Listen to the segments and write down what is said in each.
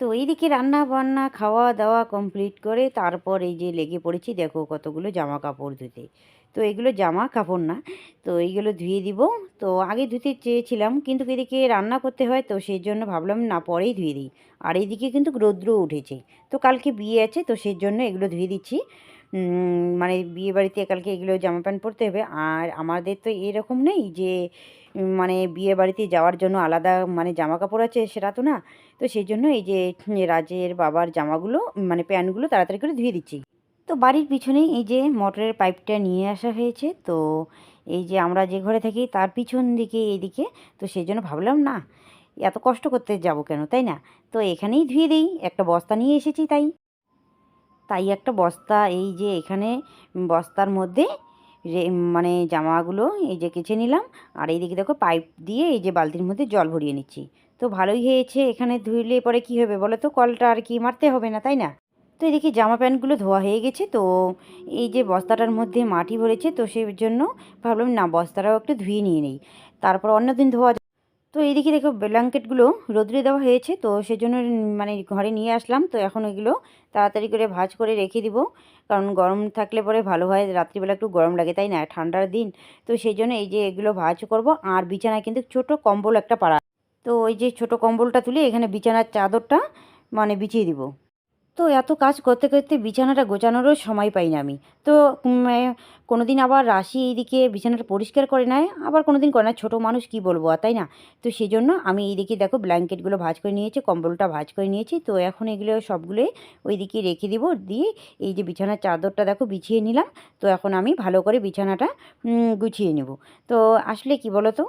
তো এইদিকে রান্না বান্না খাওয়া দাওয়া কমপ্লিট করে তারপর এই যে লেগে পড়েছি, দেখো কতগুলো জামা কাপড় ধুতে। তো এগুলো জামা কাপড় না, তো এইগুলো ধুয়ে দিব। তো আগে ধুতে চেয়েছিলাম, কিন্তু এদিকে রান্না করতে হয়, তো সেই জন্য ভাবলাম না, পরেই ধুয়ে দিই। আর এইদিকে কিন্তু রৌদ্র উঠেছে। তো কালকে বিয়ে আছে, তো সেই জন্য এগুলো ধুয়ে দিচ্ছি। মানে বিয়ে বাড়িতে কালকে এগুলো জামা প্যান্ট পরতে হবে। আর আমাদের তো এরকম নেই যে মানে বিয়ে বাড়িতে যাওয়ার জন্য আলাদা মানে জামা কাপড় আছে সেটা তো না। তো সেই জন্য এই যে রাজের বাবার জামাগুলো মানে প্যান্টগুলো তাড়াতাড়ি করে ধুয়ে দিচ্ছি। তো বাড়ির পিছনেই এই যে মোটরের পাইপটা নিয়ে আসা হয়েছে। তো এই যে আমরা যে ঘরে থাকি তার পিছন দিকে এইদিকে। তো সেই জন্য ভাবলাম, না, এত কষ্ট করতে যাব কেন? তাই না? তো এখানেই ধুয়ে দিই। একটা বস্তা নিয়ে এসেছি তাই। তাই একটা বস্তা, এই যে এখানে বস্তার মধ্যে মানে জামাগুলো এই যে কেচে নিলাম, আর এইদিকে দেখো পাইপ দিয়ে এই যে বালতির মধ্যে জল ভরিয়ে নিচ্ছি। তো ভালোই হয়েছে এখানে ধুইলে পরে কি হবে বলো তো? কলটা আর কি মারতে হবে না, তাই না? তো এদিকে জামা প্যান্টগুলো ধোয়া হয়ে গেছে, তো এই যে বস্তাটার মধ্যে মাটি ভরেছে, তো সেই জন্য ভাবলাম না বস্তাটাও একটু ধুয়ে নিয়ে নিই। তারপর অন্যদিন ধোয়া যায়। তো এইদিকে দেখো ব্ল্যাঙ্কেটগুলো রোদ্রে দেওয়া হয়েছে, তো সেজন্য মানে ঘরে নিয়ে আসলাম। তো এখন এগুলো তাড়াতাড়ি করে ভাজ করে রেখে দিব, কারণ গরম থাকলে পরে ভালো হয়, রাত্রিবেলা একটু গরম লাগে, তাই না? ঠান্ডার দিন। তো সেই জন্য এই যে এগুলো ভাজ করব, আর বিছানায় কিন্তু ছোট কম্বল একটা পাড়া। তো ওই যে ছোট কম্বলটা তুলে এখানে বিছানার চাদরটা মানে বিছিয়ে দিব। তো এত কাজ করতে করতে বিছানাটা গোছানোরও সময় পাই না আমি। তো কোনো দিন আবার রাশি এইদিকে বিছানাটা পরিষ্কার করে নেয়, আবার কোনো দিন করে না ছোটো মানুষ কি বলব তাই না? তো সেই জন্য আমি এইদিকে দেখো ব্ল্যাঙ্কেটগুলো ভাজ করে নিয়েছি, কম্বলটা ভাজ করে নিয়েছি, তো এখন এগুলো সবগুলোই ওইদিকে রেখে দিব, দিয়ে এই যে বিছানার চাদরটা দেখো বিছিয়ে নিলাম, তো এখন আমি ভালো করে বিছানাটা গুছিয়ে নেব। তো আসলে কি বলো তো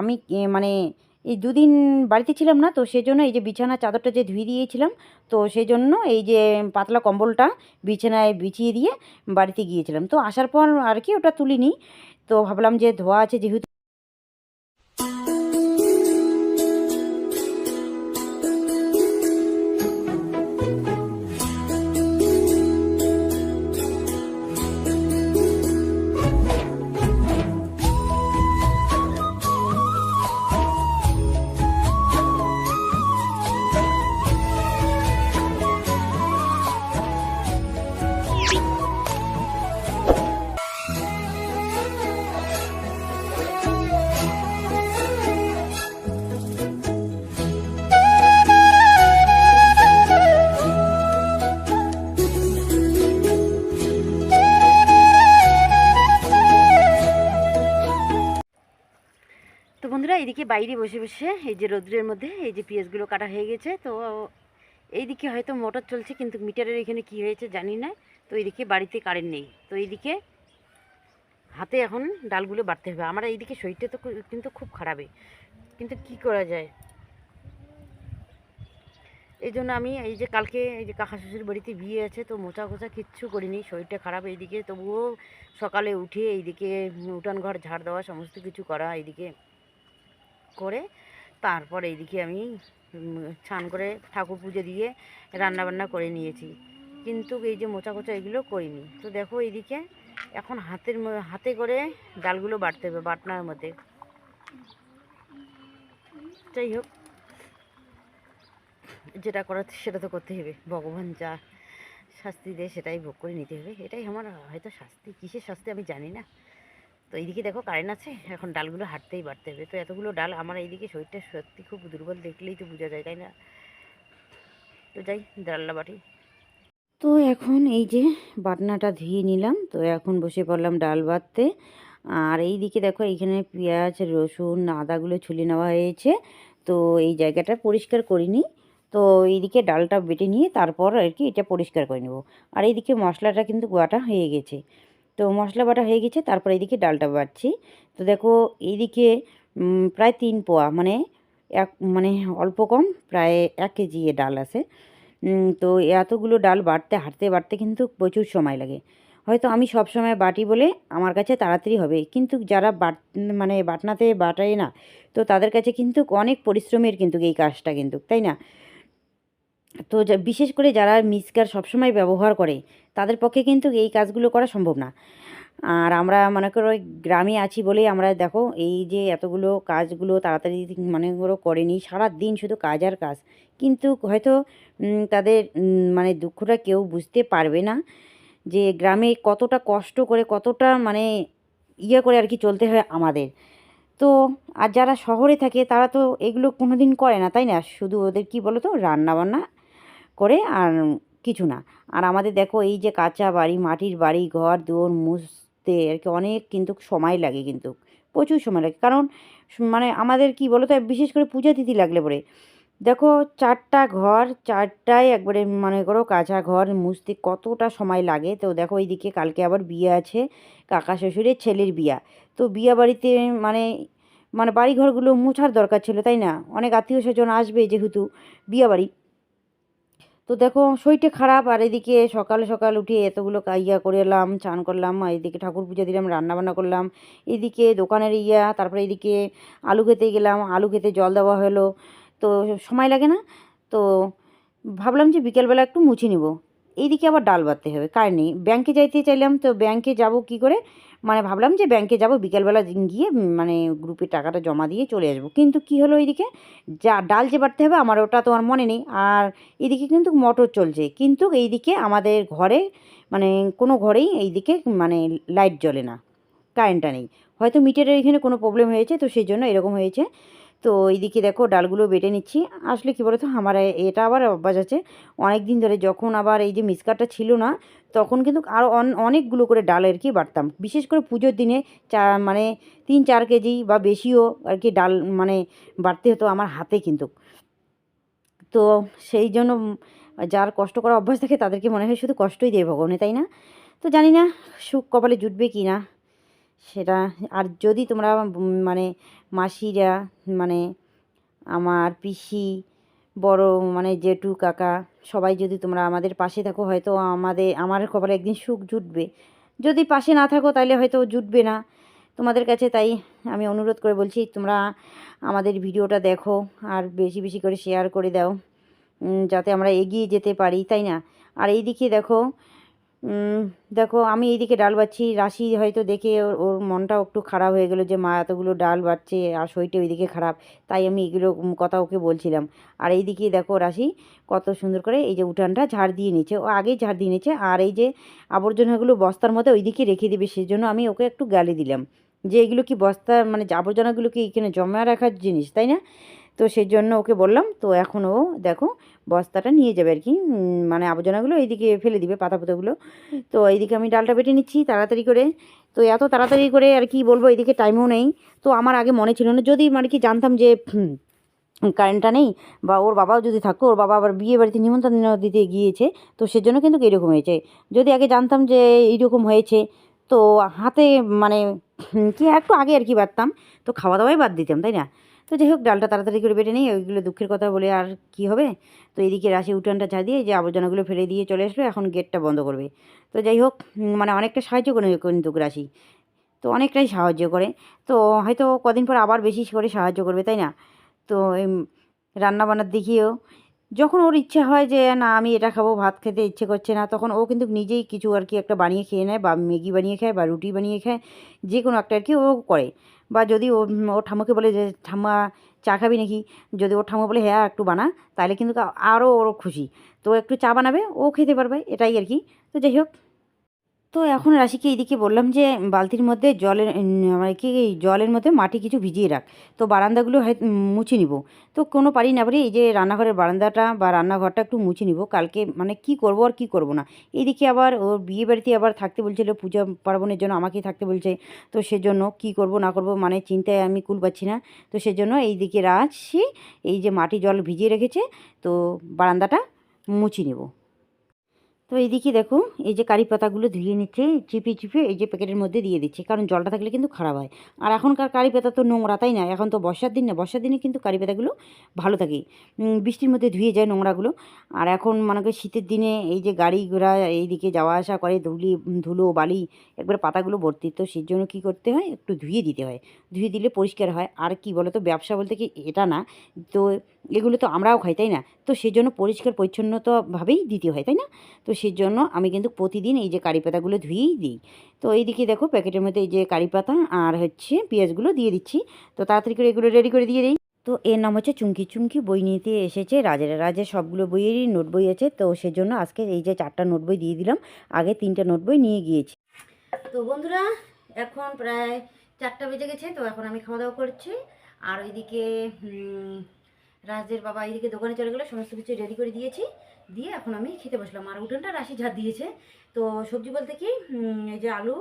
আমি মানে এই দুদিন বাড়িতে ছিলাম না, তো সেই জন্য এই যে বিছানা চাদরটা যে ধুয়ে দিয়েছিলাম, তো সেই জন্য এই যে পাতলা কম্বলটা বিছানায় বিছিয়ে দিয়ে বাড়িতে গিয়েছিলাম। তো আসার পর আর কি ওটা তুলিনি, তো ভাবলাম যে ধোয়া আছে যেহেতু বাইরে বসে বসে এই যে রৌদ্রের মধ্যে এই যে পেঁয়াজগুলো কাটা হয়ে গেছে, তো এইদিকে হয়তো মোটর চলছে কিন্তু মিটারের এখানে কি হয়েছে জানি না, তো এইদিকে বাড়িতে কারেন্ট নেই। তো এইদিকে হাতে এখন ডালগুলো বাড়তে হবে। আমার এইদিকে শরীরটা তো কিন্তু খুব খারাপই কিন্তু কি করা যায়? এই জন্য আমি এই যে কালকে এই যে কাকা শ্বশুর বাড়িতে বিয়ে আছে, তো মোচা কোচা কিচ্ছু করিনি, শরীরটা খারাপ এইদিকে। তবুও সকালে উঠে এইদিকে উঠান ঘর, ঝাড় দেওয়া, সমস্ত কিছু করা এইদিকে। করে তারপর এইদিকে আমি স্নান করে ঠাকুর পুজো দিয়ে রান্না বান্না করে নিয়েছি। কিন্তু এই যে মোচা কোচা এগুলো করিনি। তো দেখো এইদিকে এখন হাতের হাতে করে ডালগুলো বাটতে হবে, বাটনার মধ্যে। যাই হোক, যেটা করার সেটা তো করতে হবে। ভগবান যা শাস্তি দেয় সেটাই ভোগ করে নিতে হবে। এটাই আমার হয়তো শাস্তি। কিসের শাস্তি আমি জানি না। তো এইদিকে দেখো কারেন্ট আছে, এখন ডালগুলো হাঁটতেই বাড়তে হবে। তো এতগুলো ডাল আমার এইদিকে শরীরটা সত্যি খুব দুর্বল দেখলেই তো বোঝা যায়, তাই না? তো যাই ডালটা বাটি। তো এখন এই যে বাটনাটা ধুয়ে নিলাম, তো এখন বসে পড়লাম ডাল বাটতে। আর এই দিকে দেখো এইখানে পেঁয়াজ, রসুন, আদাগুলো ছুলে নেওয়া হয়েছে। তো এই জায়গাটা পরিষ্কার করিনি। তো এইদিকে ডালটা বেটে নিয়ে তারপর আর কি এটা পরিষ্কার করে নেব। আর এইদিকে মশলাটা কিন্তু গোয়াটা হয়ে গেছে। তো মশলা বাটা হয়ে গেছে, তারপর এইদিকে ডালটা বাড়ছি তো দেখো এইদিকে প্রায় তিন পোয়া মানে এক মানে অল্প কম, প্রায় এক কেজি এ ডাল আছে। তো এতগুলো ডাল বাটতে, হাঁটতে বাড়তে কিন্তু প্রচুর সময় লাগে। হয়তো আমি সব সময় বাটি বলে আমার কাছে তাড়াতাড়ি হবে, কিন্তু যারা বাট মানে বাটনাতে বাটায় না, তো তাদের কাছে কিন্তু অনেক পরিশ্রমের কিন্তু এই কাজটা কিন্তু, তাই না? তো বিশেষ করে যারা মিক্সার সবসময় ব্যবহার করে, তাদের পক্ষে কিন্তু এই কাজগুলো করা সম্ভব না। আর আমরা মনে করো গ্রামে আছি বলেই আমরা দেখো এই যে এতগুলো কাজগুলো তাড়াতাড়ি মনে করো করেনি সারা দিন শুধু কাজ আর কাজ। কিন্তু হয়তো তাদের মানে দুঃখটা কেউ বুঝতে পারবে না যে গ্রামে কতটা কষ্ট করে, কতটা মানে ইয়ে করে আর কি চলতে হয় আমাদের। তো, আর যারা শহরে থাকে তারা তো এগুলো কোনো দিন করে না, তাই না? শুধু ওদের কি বলো তো রান্নাবান্না করে আর কিছু না। আর আমাদের দেখো এই যে কাঁচা বাড়ি, মাটির বাড়ি, ঘর, দুয়ার, মুছতে আর কি অনেক কিন্তু সময় লাগে কিন্তু, প্রচুর সময় লাগে। কারণ মানে আমাদের কি বলো তো বিশেষ করে পূজা তিথি লাগলে পরে, দেখো চারটা ঘর, চারটায় একবারে মনে করো কাঁচা ঘর, মুছতে কতটা সময় লাগে। তো দেখো এইদিকে কালকে আবার বিয়ে আছে, কাকা শ্বশুরের ছেলের বিয়া। তো বিয়া বাড়িতে মানে মানে বাড়ি ঘরগুলো মোছার দরকার ছিল, তাই না? অনেক আত্মীয় স্বজন আসবে যেহেতু বিয়া বাড়ি। তো দেখো, শরীরটা খারাপ, আর এদিকে সকাল সকাল উঠে এতগুলো ইয়া করে এলাম, চান করলাম এদিকে ঠাকুর পুজো দিলাম, রান্নাবান্না করলাম। এদিকে দোকানের ইয়া, তারপরে এদিকে আলু খেতে গেলাম, আলু খেতে জল দেওয়া হলো। তো সময় লাগে না? তো ভাবলাম যে বিকেলবেলা একটু মুছে নিব। এইদিকে আবার ডাল বাটতে হবে, কার নেই? ব্যাংকে যাইতে চাইলাম তো ব্যাংকে যাব কি করে? মানে ভাবলাম যে ব্যাংকে যাব, বিকেলবেলা গিয়ে মানে গ্রুপে টাকাটা জমা দিয়ে চলে আসব। কিন্তু কি হলো এইদিকে যা ডাল যে বাটতে হবে, আমার ওটা তো আর মনে নেই। আর এদিকে কিন্তু মোটর চলছে। কিন্তু এইদিকে আমাদের ঘরে মানে কোনো ঘরেই এইদিকে মানে লাইট জ্বলে না। কারেন্টটা নেই। হয়তো মিটারের এখানে কোনো প্রবলেম হয়েছে, তো সেই জন্য এরকম হয়েছে। তো এইদিকে দেখো ডালগুলো বেটে নিচ্ছি। আসলে কী বলো তো আমার এটা আবার অভ্যাস আছে। অনেক দিন ধরে যখন আবার এই যে মিসকারটা ছিল না, তখন কিন্তু আরও অনেকগুলো করে ডাল আর কি বাড়তাম বিশেষ করে পুজোর দিনে চা মানে তিন চার কেজি বা বেশিও আর কি ডাল মানে বাড়তে হতো আমার হাতে কিন্তু। তো সেই জন্য যার কষ্ট করা অভ্যাস থাকে তাদেরকে মনে হয় শুধু কষ্টই দেয় ভগবানে তাই না? তো জানি না, সুখ কপালে জুটবে কি না। সেটা আর যদি তোমরা মানে মাসিরা মানে আমার পিসি বড় মানে জেঠু কাকা সবাই যদি তোমরা আমাদের পাশে থাকো হয়তো আমাদের আমার কপালে একদিন সুখ জুটবে। যদি পাশে না থাকো তাহলে হয়তো জুটবে না। তোমাদের কাছে তাই আমি অনুরোধ করে বলছি তোমরা আমাদের ভিডিওটা দেখো আর বেশি বেশি করে শেয়ার করে দাও যাতে আমরা এগিয়ে যেতে পারি তাই না? আর এইদিকে দেখো উম, দেখো, আমি এইদিকে ডাল বাচ্ছি রাশি হয়তো দেখে ওর ওর মনটাও একটু খারাপ হয়ে গেলো যে, মা, এতগুলো ডাল বাচ্ছে আর শরীরটা ওইদিকে খারাপ। তাই আমি এগুলো কথা ওকে বলছিলাম। আর এইদিকে দেখো রাশি কত সুন্দর করে এই যে উঠানটা ঝাড় দিয়ে নিচ্ছে। ও আগেই ঝাড় দিয়ে নিচ্ছে আর এই যে আবর্জনাগুলো বস্তার মধ্যে ওইদিকে রেখে দিবে সেই জন্য আমি ওকে একটু গালি দিলাম। যে এগুলো কি বস্তা মানে আবর্জনাগুলো কি এখানে জমা রাখার জিনিস, তাই না? তো সেই জন্য ওকে বললাম, তো এখন ও দেখো বস্তাটা নিয়ে যাবে আর কি মানে আবর্জনাগুলো এইদিকে ফেলে দিবে পাতা পুতাগুলো তো এইদিকে আমি ডালটা বেটে নিচ্ছি তাড়াতাড়ি করে। তো এত তাড়াতাড়ি করে আর কি বলব, এইদিকে টাইমও নেই। তো আমার আগে মনে ছিল না, যদি মানে কি জানতাম যে কারেন্টটা নেই বা ওর বাবাও যদি থাকতো, ওর বাবা আবার বিয়ে বাড়িতে নিমন্ত্রণ দিতে গিয়েছে, তো সেজন্য কিন্তু এরকম হয়েছে। যদি আগে জানতাম যে এইরকম হয়েছে, তো হাতে মানে কি একটু আগে আর কি বাড়তাম তো খাওয়া দাওয়াই বাদ দিতাম, তাই না? তো যাই হোক, ডালটা তাড়াতাড়ি করে বেটে নেই ওইগুলো দুঃখের কথা বলে আর কি হবে? তো এদিকে রাশি উঠানটা ঝাড় দিয়ে যে আবর্জনাগুলো ফেলে দিয়ে চলে আসলো, এখন গেটটা বন্ধ করবে। তো যাই হোক মানে অনেকটা সাহায্য করে কিন্তু রাশি। তো অনেকটাই সাহায্য করে। তো হয়তো কদিন পর আবার বেশি করে সাহায্য করবে, তাই না? তো রান্না বান্নার দিকেও যখন ওর ইচ্ছা হয় যে, না, আমি এটা খাব, ভাত খেতে ইচ্ছে করছে না, তখন ও কিন্তু নিজেই কিছু আর কি একটা বানিয়ে খেয়ে নেয় বা ম্যাগি বানিয়ে খায় বা রুটি বানিয়ে খায়, যে কোনো একটা আর কি ও করে। বা যদি ও ওর ঠাম্মাকে বলে যে, ঠাম্মা, চা খাবি নাকি? যদি ওর ঠাম্মা বলে হ্যাঁ একটু বানা, তাহলে কিন্তু আরও ওর খুশি। তো একটু চা বানাবে, ও খেতে পারবে, এটাই আর কি। তো যাই হোক তো এখন রাশিকে এইদিকে বললাম যে, বালতির মধ্যে জলের মানে কি জলের মধ্যে মাটি কিছু ভিজিয়ে রাখ। তো বারান্দাগুলো হয় মুছে নিব। তো কোনো পারি না পারি এই যে রান্নাঘরের বারান্দাটা বা রান্নাঘরটা একটু মুছে নিব। কালকে মানে কি করব আর কি করব না। এইদিকে আবার ওর বিয়ে বাড়িতে আবার থাকতে বলছিল, পূজা পার্বণের জন্য আমাকেই থাকতে বলছে। তো সেজন্য কি করব না করব মানে চিন্তায় আমি কুল পাচ্ছি না। তো সেজন্য এইদিকে রাখছি এই যে মাটি জল ভিজিয়ে রেখেছে, তো বারান্দাটা মুছে নেব। তো এইদিকে দেখো, এই যে কারি পাতাগুলো ধুয়ে নিচ্ছে, চিপে চিপে এই যে প্যাকেটের মধ্যে দিয়ে দিচ্ছে, কারণ জলটা থাকলে কিন্তু খারাপ হয়। আর এখনকার কারি পাতা তো নোংরা, তাই না? এখন তো বর্ষার দিন না, বর্ষার দিনে কিন্তু কারি পাতাগুলো ভালো থাকে। বৃষ্টির মধ্যে ধুয়ে যায় নোংরাগুলো। আর এখন মনে করি শীতের দিনে এই যে গাড়ি ঘোড়া, এইদিকে যাওয়া আসা করে, ধুলি, ধুলো, বালি, একবার পাতাগুলো ভর্তি। তো সেই জন্য কী করতে হয়? একটু ধুয়ে দিতে হয়। ধুয়ে দিলে পরিষ্কার হয়। আর কি বলো তো ব্যবসা বলতে কি এটা না। তো এগুলো তো আমরাও খাই, তাই না? তো সেই জন্য পরিষ্কার পরিচ্ছন্নতাভাবেই দিতে হয়, তাই না? তো সেই জন্য আমি কিন্তু প্রতিদিন এই যে কারি পাতাগুলো ধুয়েই দিই। তো এইদিকে দেখো প্যাকেটের মধ্যে এই যে কারি পাতা আর হচ্ছে পেঁয়াজগুলো দিয়ে দিচ্ছি। তো তাড়াতাড়ি করে এগুলো রেডি করে দিয়ে দিই। তো এর নাম হচ্ছে চুমকি চুমকি বই নিতে এসেছে, রাজের রাজের সবগুলো বইয়েরই নোট বই আছে। তো সেজন্য আজকে এই যে চারটা নোট বই দিয়ে দিলাম, আগে তিনটা নোট বই নিয়ে গিয়েছি। তো বন্ধুরা, এখন প্রায় চারটা বেজে গেছে, তো এখন আমি খাওয়া দাওয়া করছি। আর ওইদিকে রাজের বাবা এইদিকে দোকানে চলে গেলে, সমস্ত কিছু রেডি করে দিয়েছি। দিয়ে এখন আমি খেতে বসলাম। আর উঠোনটা রাশি ঝাড় দিয়েছে। তো সবজি বলতে কি এই যে আলু,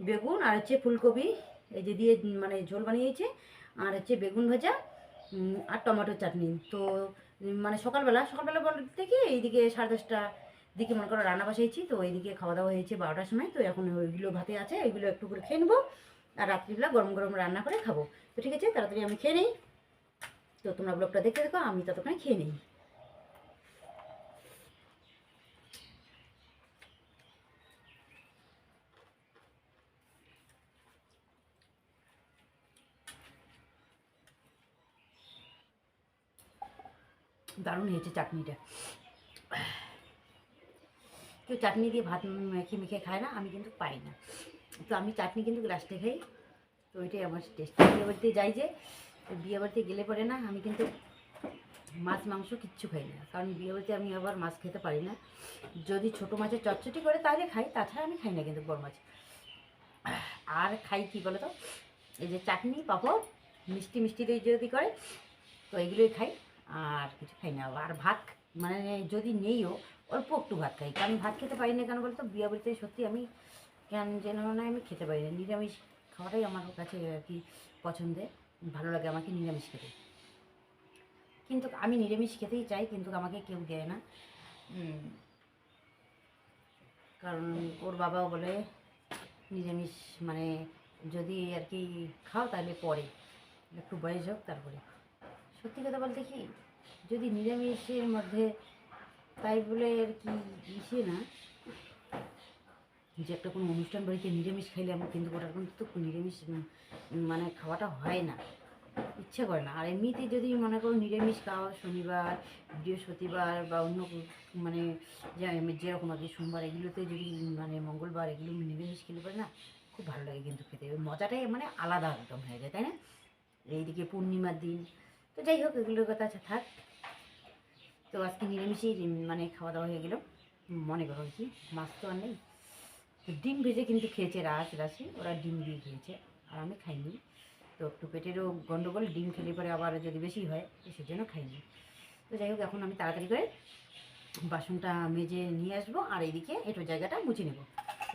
বেগুন আর হচ্ছে ফুলকপি, এই যে দিয়ে মানে ঝোল বানিয়েছে। আর হচ্ছে বেগুন ভাজা আর টমেটোর চাটনি। তো মানে সকালবেলা সকালবেলা বলতে কি, এইদিকে সাড়ে দশটা দিকে মনে করো রান্না বসাইছি। তো এইদিকে খাওয়া দাওয়া হয়েছে বারোটার সময়। তো এখন ওইগুলো ভাতে আছে এইগুলো একটু করে খেয়ে নেব। আর রাত্রিবেলা গরম গরম রান্না করে খাব। তো ঠিক আছে, তাড়াতাড়ি আমি খেয়ে নিই। তো তোমরা ব্লগটা দেখতে দেখো আমি ততক্ষণে খেয়ে নিই। দারুণ হয়েছে চাটনিটা। কেউ চাটনি দিয়ে ভাত মেখে মেখে খায় না, আমি কিন্তু পাই না। তো আমি চাটনি কিন্তু লাস্টে খাই, তো ওইটাই আমার টেস্ট বাড়িতে যাই যে বিয়ে বাড়িতে গেলে পরে না আমি কিন্তু মাছ, মাংস কিচ্ছু খাই না। কারণ বিয়ে বাড়িতে আমি আবার মাছ খেতে পারি না। যদি ছোটো মাছের চটচটি করে তাহলে খাই, তাছাড়া আমি খাই না কিন্তু বড় মাছ। আর খাই কি বলো তো এই যে চাটনি, পাঁপড়, মিষ্টি মিষ্টি দিয়ে যদি করে, তো এগুলোই খাই। আর কিছু খাই না। আর ভাত মানে যদি নেইও, অল্প একটু ভাত খাই। কারণ ভাত খেতে পারি না কেন বলতো? বিয়ে বাড়িতে সত্যি আমি কেন যেন আমি খেতে পারি না। নিরামিষ খাওয়াটাই আমার কাছে আর কি পছন্দের। ভালো লাগে আমাকে, নিরামিষ খেতে। কিন্তু আমি নিরামিষ খেতেই চাই, কিন্তু আমাকে কেউ দেয় না। কারণ ওর বাবাও বলে, নিরামিষ মানে যদি আর কি খাও তাহলে পরে। একটু বয়স হোক তারপরে। সত্যি কথা বলতে কি, যদি নিরামিষের মধ্যে তাই বলে আর কি ইসে না যে একটা কোনো অনুষ্ঠান বাড়িতে নিরামিষ খাইলে আমার কিন্তু ওটার কিন্তু তো নিরামিষ মানে খাওয়াটা হয় না। ইচ্ছা করে না। আর এমনিতে যদি মনে করো নিরামিষ খাওয়া শনিবার, বৃহস্পতিবার বা অন্য মানে যেরকম আর কি সোমবার এগুলোতে যদি মানে মঙ্গলবার এগুলো নিরামিষ খেলে পারে না খুব ভালো লাগে কিন্তু খেতে। ওই মজাটাই মানে আলাদা একদম হয়ে যায়, তাই না? এইদিকে পূর্ণিমার দিন। তো যাই হোক, এগুলোর কথা আচ্ছা থাক। তো আজকে নিরামিষেই মানে খাওয়া দাওয়া হয়ে গেল। মনে করো কি, মাছ তো আর নেই। ডিম ভেজে কিন্তু খেয়েছে রাস রাশি ওরা ডিম দিয়ে খেয়েছে আর আমি খাইনি। তো একটু পেটেরও গন্ডগোল ডিম খেলে পরে আবার যদি বেশি হয় তো সেজন্য খাইনি। তো যাই হোক এখন আমি তাড়াতাড়ি করে বাসনটা মেজে নিয়ে আসব আর এইদিকে একটু জায়গাটা মুছে নেব।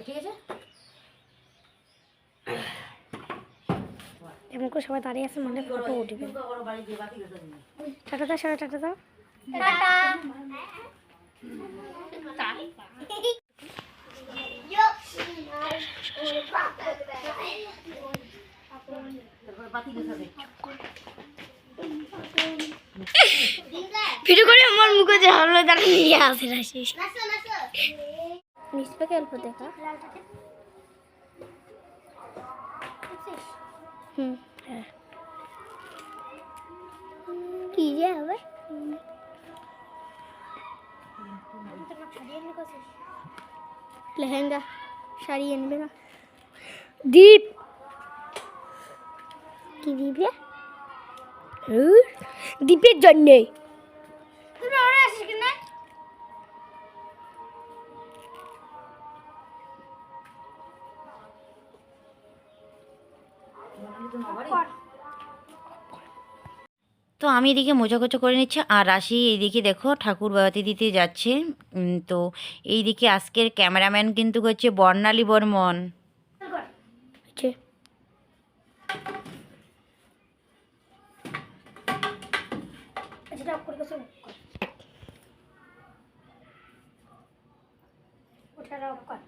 ঠিক আছে? এমন করে সবাই দাঁড়িয়ে আছে মানে ফটো উঠবে। টাটা দাও সবাই টাটা দাও। তারপরে বাকি কথা দেখ ভিডিও করে আমার মুখে যে হলো তারা নিয়ে আসে রাশি নিচ থেকে অল্প দেখা? হুম হ্যাঁ। কি যে হবে? লেহেঙ্গা শাড়ি আনবে না। দীপ! কি দীপ রে উহ, দীপের জন্যে তো আমি এদিকে মোজাকোচা করে নিচ্ছি আর রাশি এইদিকে দেখো ঠাকুর বাবাতে দিতে যাচ্ছে। তো এইদিকে আজকের ক্যামেরাম্যান কিন্তু হচ্ছে বর্ণালী বর্মন। আছে ওটা অফ কর ওটা অফ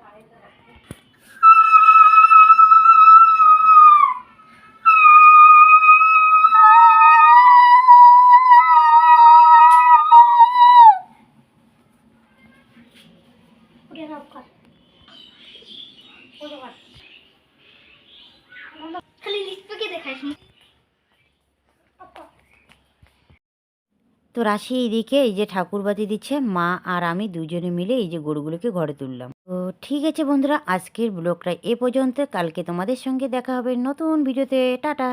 রাশি এইদিকে, এই যে ঠাকুরবাতি দিচ্ছে, মা আর আমি দুজনে মিলে এই যে গরুগুলোকে ঘরে তুললাম। তো ঠিক আছে বন্ধুরা, আজকের ব্লগটা এ পর্যন্ত। কালকে তোমাদের সঙ্গে দেখা হবে নতুন ভিডিওতে। টাটা!